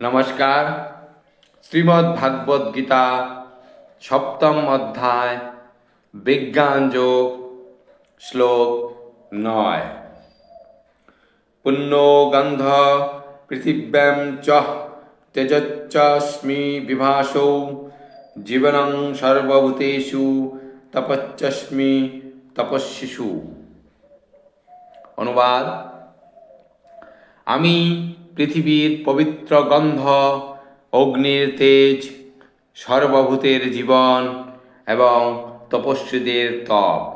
নমস্কার। শ্রীমদ্ ভাগবত গীতা সপ্তম অধ্যায়, বিজ্ঞান যোগ, শ্লোক নয়। পুণ্যো গন্ধ পৃথিব্যাম চ তেজচ্চস্মি বিভাসৌ, জীবনং সর্বভূতেষু তপচ্চস্মি তপস্বিষু। অনুবাদ, আমি পৃথিবীর পবিত্র গন্ধ, অগ্নির তেজ, সর্বভূতের জীবন এবং তপস্বীদের তপ।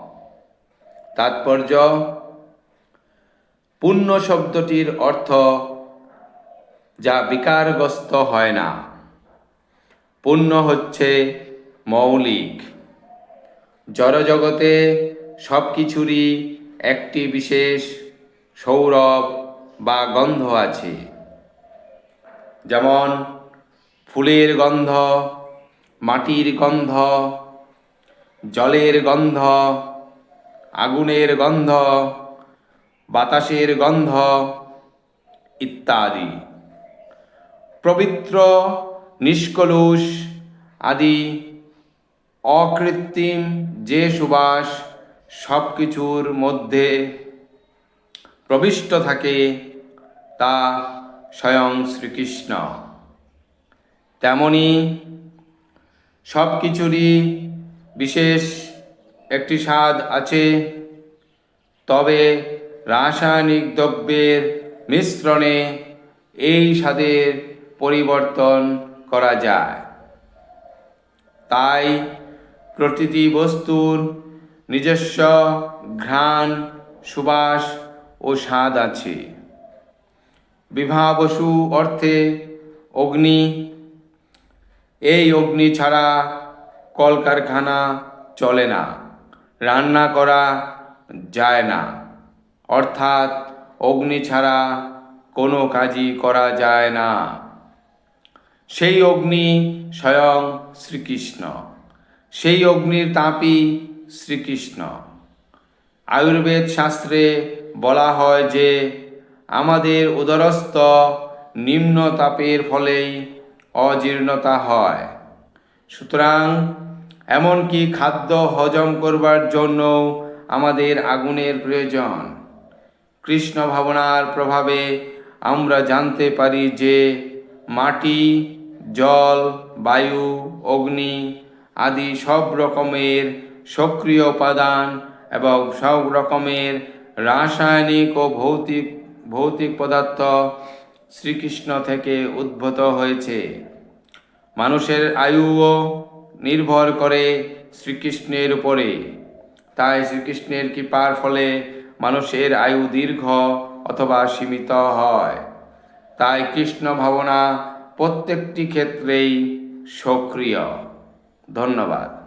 তাৎপর্য পুণ্য শব্দটির অর্থ যা বিকারগ্রস্ত হয় না। পুণ্য হচ্ছে মৌলিক। জড়জগতে সব কিছুরই একটি বিশেষ সৌরভ বা গন্ধ আছে। যেমন ফুলের গন্ধ, মাটির গন্ধ, জলের গন্ধ, আগুনের গন্ধ, বাতাসের গন্ধ ইত্যাদি। পবিত্র, নিষ্কলুষ আদি, অকৃত্রিম যে সুবাস সব কিছুর মধ্যে প্রবিষ্ট থাকে তা স্বয়ং শ্রীকৃষ্ণ। তেমনি সব কিছুরই বিশেষ একটি স্বাদ আছে। তবে রাসায়নিক দ্রব্যের মিশ্রণে এই স্বাদের পরিবর্তন করা যায়। তাই প্রতিটি বস্তুর নিজস্ব ঘ্রাণ, সুবাস ও স্বাদ আছে। বিভাবসু অর্থে অগ্নি। এই অগ্নি ছাড়া কলকারখানা চলে না, রান্না করা যায় না। অর্থাৎ অগ্নি ছাড়া কোনো কাজই করা যায় না। সেই অগ্নি স্বয়ং শ্রীকৃষ্ণ, সেই অগ্নির তাপই শ্রীকৃষ্ণ। আয়ুর্বেদ শাস্ত্রে বলা হয় যে আমাদের উদরস্থ নিম্ন তাপের ফলেই অজীর্ণতা হয়। সুতরাং এমনকি খাদ্য হজম করবার জন্য আমাদের আগুনের প্রয়োজন। কৃষ্ণ ভাবনার প্রভাবে আমরা জানতে পারি যে মাটি, জল, বায়ু, অগ্নি আদি সব রকমের সক্রিয় উপাদান এবং সব রকমের রাসায়নিক ও ভৌতিক ভৌতিক পদার্থ শ্রীকৃষ্ণ থেকে উদ্ভূত হয়েছে। মানুষের আয়ুও নির্ভর করে শ্রীকৃষ্ণের উপরে। তাই শ্রীকৃষ্ণের কৃপার ফলে মানুষের আয়ু দীর্ঘ অথবা সীমিত হয়। তাই কৃষ্ণ ভাবনা প্রত্যেকটি ক্ষেত্রেই সক্রিয়। ধন্যবাদ।